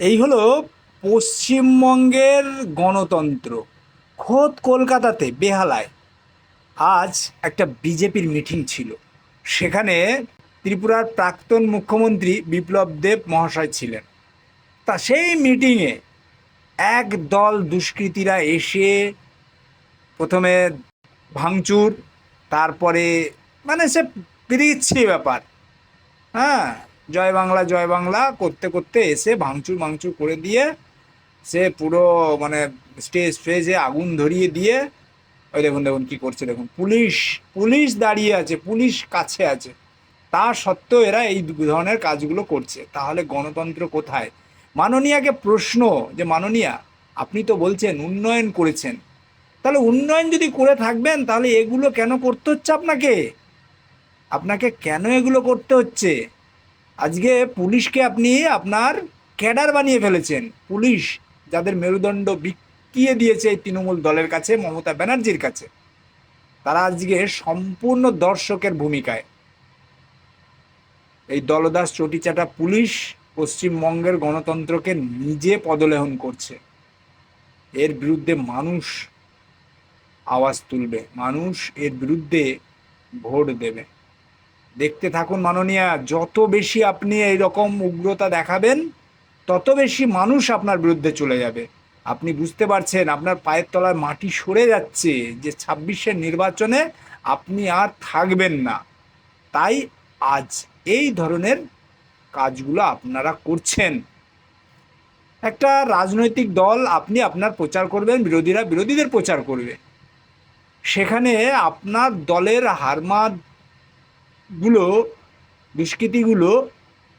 এই হলো পশ্চিমবঙ্গের গণতন্ত্র। খোদ কলকাতাতে বেহালায়। আজ একটা বিজেপির মিটিং ছিল। সেখানে ত্রিপুরার প্রাক্তন মুখ্যমন্ত্রী বিপ্লব দেব মহাশয় ছিলেন। তা সেই মিটিংয়ে এক দল দুষ্কৃতীরা এসে প্রথমে ভাঙচুর, তারপরে মানে সে পিরিচ্ছি ব্যাপার। হ্যাঁ জয় বাংলা জয় বাংলা করতে করতে এসে ভাঙচুর ভাঙচুর করে দিয়ে সে পুরো মানে স্টেজ ফেজে আগুন ধরিয়ে দিয়ে, ওই দেখুন দেখুন কী করছে, দেখুন, পুলিশ পুলিশ দাঁড়িয়ে আছে, পুলিশ কাছে আছে। তা সত্ত্বেও এরা এই ধরনের কাজগুলো করছে। তাহলে গণতন্ত্র কোথায়? মাননীয়াকে প্রশ্ন যে, মাননীয়া, আপনি তো বলছেন উন্নয়ন করেছেন। তাহলে উন্নয়ন যদি করে থাকবেন, তাহলে এগুলো কেন করতে হচ্ছে আপনাকে? আপনাকে কেন এগুলো করতে হচ্ছে? আজকে পুলিশকে আপনি আপনার ক্যাডার বানিয়ে ফেলেছেন। পুলিশ যাদের মেরুদণ্ড বিকিয়ে দিয়েছে এই তৃণমূল দলের কাছে, মমতা ব্যানার্জির কাছে। তারা আজকে সম্পূর্ণ দর্শকের ভূমিকায়। এই দলদাস চটিচাটা পুলিশ পশ্চিমবঙ্গের গণতন্ত্রকে নিজে পদলেহন করছে। এর বিরুদ্ধে মানুষ আওয়াজ তুলবে, মানুষ এর বিরুদ্ধে ভোট দেবে। দেখতে থাকুন মাননীয়া, যত বেশি আপনি এই রকম উগ্রতা দেখাবেন, তত বেশি মানুষ আপনার বিরুদ্ধে চলে যাবে। আপনি বুঝতে পারছেন, আপনার পায়ের তলার মাটি সরে যাচ্ছে যে ছাব্বিশের নির্বাচনে আপনি আর থাকবেন না। তাই আজ এই ধরনের কাজগুলো আপনারা করছেন। একটা রাজনৈতিক দল, আপনি আপনার প্রচার করবেন, বিরোধীরা বিরোধীদের প্রচার করবে। সেখানে আপনার দলের হারমাদ গুলো, দুষ্কৃতীগুলো,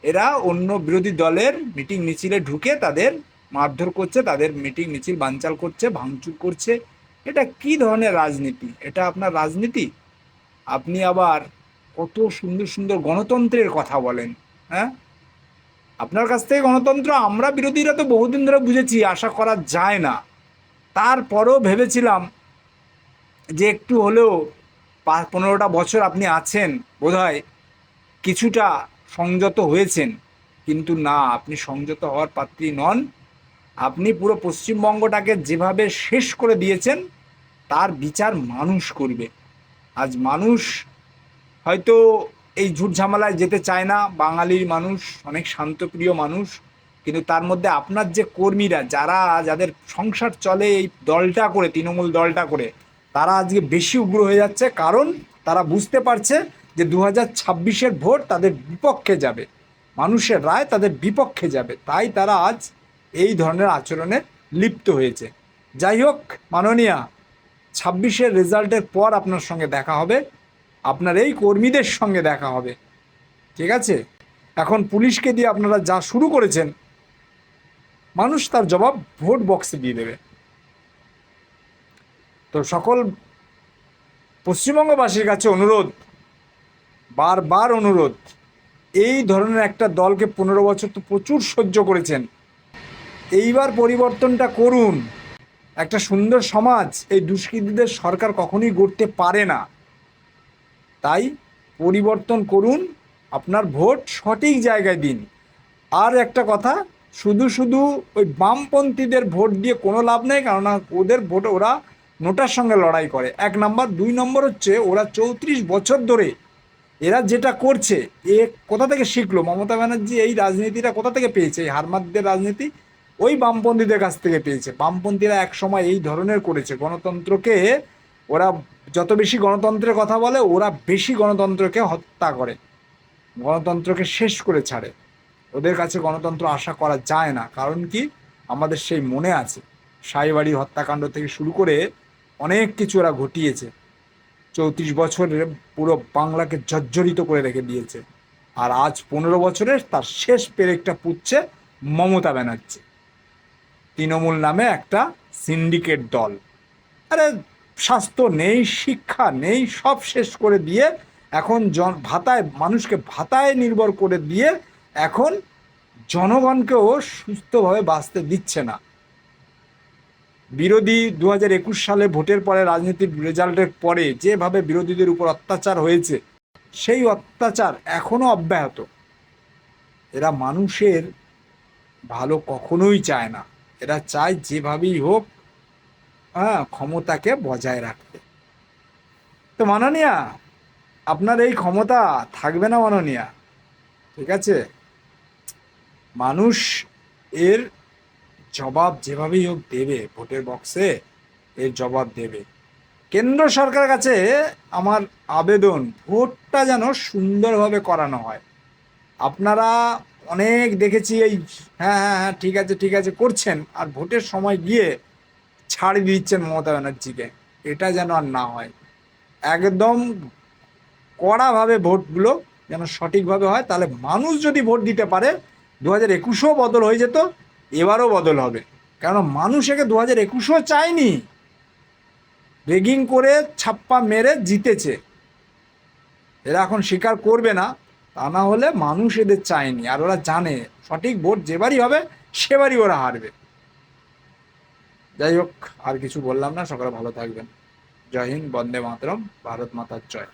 এরা অন্য বিরোধী দলের মিটিং মিছিলে ঢুকে তাদের মারধর করছে, তাদের মিটিং মিছিল বানচাল করছে, ভাঙচুর করছে। এটা কি ধরনের রাজনীতি? এটা আপনার রাজনীতি? আপনি আবার কত সুন্দর সুন্দর গণতন্ত্রের কথা বলেন হ্যাঁ? আপনার কাছ থেকে গণতন্ত্র আমরা বিরোধীরা তো বহুদিন ধরে বুঝেছি, আশা করা যায় না। তারপরও ভেবেছিলাম যে একটু হলেও পনেরোটা বছর আপনি আছেন, বোধহয় কিছুটা সংযত হয়েছেন। কিন্তু না, আপনি সংযত হওয়ার পাত্রী নন। আপনি পুরো পশ্চিমবঙ্গটাকে যেভাবে শেষ করে দিয়েছেন, তার বিচার মানুষ করবে। আজ মানুষ হয়তো এই ঝুট ঝামেলায় যেতে চায় না, বাঙালির মানুষ, অনেক শান্তপ্রিয় মানুষ, কিন্তু তার মধ্যে আপনার যে কর্মীরা, যারা যাদের সংসার চলে এই দলটা করে, তৃণমূল দলটা করে তারা আজকে বেশি উগ্র হয়ে যাচ্ছে, কারণ তারা বুঝতে পারছে যে দু হাজার ছাব্বিশের ভোট তাদের বিপক্ষে যাবে। মানুষের রায় তাদের বিপক্ষে যাবে। তাই তারা আজ এই ধরনের আচরণে লিপ্ত হয়েছে। যাই হোক, মাননীয়া, ছাব্বিশের রেজাল্টের পর আপনার সঙ্গে দেখা হবে। আপনার এই কর্মীদের সঙ্গে দেখা হবে। ঠিক আছে? এখন পুলিশকে দিয়ে আপনারা যা শুরু করেছেন, মানুষ তার জবাব ভোট বক্সে দিয়ে দেবে। তো সকল পশ্চিমবঙ্গবাসীর কাছে অনুরোধ, বারবার অনুরোধ, এই ধরনের একটা দলকে পনেরো বছর তো প্রচুর সহ্য করেছেন। এইবার পরিবর্তনটা করুন। একটা সুন্দর সমাজ, এই দুষ্কৃতীদের সরকার কখনোই গড়তে পারে না। তাই পরিবর্তন করুন, আপনার ভোট সঠিক জায়গায় দিন। আর একটা কথা, শুধু শুধু ওই বামপন্থীদের ভোট দিয়ে কোনো লাভ নেই, কেননা ওদের ভোট ওরা নোটার সঙ্গে লড়াই করে। এক নাম্বার, দুই নম্বর হচ্ছে ওরা চৌত্রিশ বছর ধরে এরা যেটা করছে, এ কোথা থেকে শিখলো? মমতা ব্যানার্জি এই রাজনীতিটা কোথা থেকে পেয়েছে? এই হারমাদদের রাজনীতি ওই বামপন্থীদের কাছ থেকে পেয়েছে। বামপন্থীরা এক সময় এই ধরনের করেছে। গণতন্ত্রকে ওরা যত বেশি গণতন্ত্রের কথা বলে, ওরা বেশি গণতন্ত্রকে হত্যা করে। গণতন্ত্রকে শেষ করে ছাড়ে। ওদের কাছে গণতন্ত্র আশা করা যায় না। কারণ কি? আমাদের সেই মনে আছে। সাইবাড়ি হত্যাকাণ্ড থেকে শুরু করে অনেক কিছু ওরা ঘটিয়েছে। চৌত্রিশ বছরের পুরো বাংলাকে জর্জরিত করে রেখে দিয়েছে। আর আজ পনেরো বছরের তার শেষ পেরেকটা পুচ্ছে মমতা ব্যানার্জি। তৃণমূল নামে একটা সিন্ডিকেট দল। আরে, স্বাস্থ্য নেই, শিক্ষা নেই, সব শেষ করে দিয়ে এখন জন, ভাতায়, মানুষকে ভাতায় নির্ভর করে দিয়ে এখন জনগণকেও সুস্থভাবে বাঁচতে দিচ্ছে না। বিরোধী দু হাজার একুশ সালে ভোটের পরে রাজনীতির রেজাল্টের পরে যেভাবে বিরোধীদের উপর অত্যাচার হয়েছে, সেই অত্যাচার এখনও অব্যাহত। এরা মানুষের ভালো কখনোই চায় না। এরা চায় যেভাবেই হোক হ্যাঁ ক্ষমতাকে বজায় রাখতে। তো মাননীয়া, আপনার এই ক্ষমতা থাকবে না মাননীয়া? ঠিক আছে? মানুষ এর জবাব যেভাবেই হোক দেবে, ভোটের বক্সে এর জবাব দেবে। কেন্দ্র সরকারের কাছে আমার আবেদন, ভোটটা যেন সুন্দরভাবে করানো হয়। আপনারা অনেক দেখেছি এই হ্যাঁ হ্যাঁ হ্যাঁ ঠিক আছে ঠিক আছে, করছেন, আর ভোটের সময় গিয়ে ছাড় দিচ্ছেন মমতা ব্যানার্জিকে। এটা যেন আর না হয়। একদম কড়াভাবে ভোটগুলো যেন সঠিকভাবে হয়, তাহলে মানুষ যদি ভোট দিতে পারে, দু হাজার একুশেও বদল হয়ে যেত এবারও বদল হবে। কারণ মানুষ একে দু হাজার একুশও চায়নি। রেগিং করে ছাপ্পা মেরে জিতেছে। এরা এখন স্বীকার করবে না, তা না হলে মানুষ এদের চায়নি। আর ওরা জানে, সঠিক ভোট যেবারই হবে, সেবারই ওরা হারবে। যাই হোক, আর কিছু বললাম না। সকালে ভালো থাকবেন। জয় হিন্দ, বন্দে মাতরম, ভারত মাতার জয়।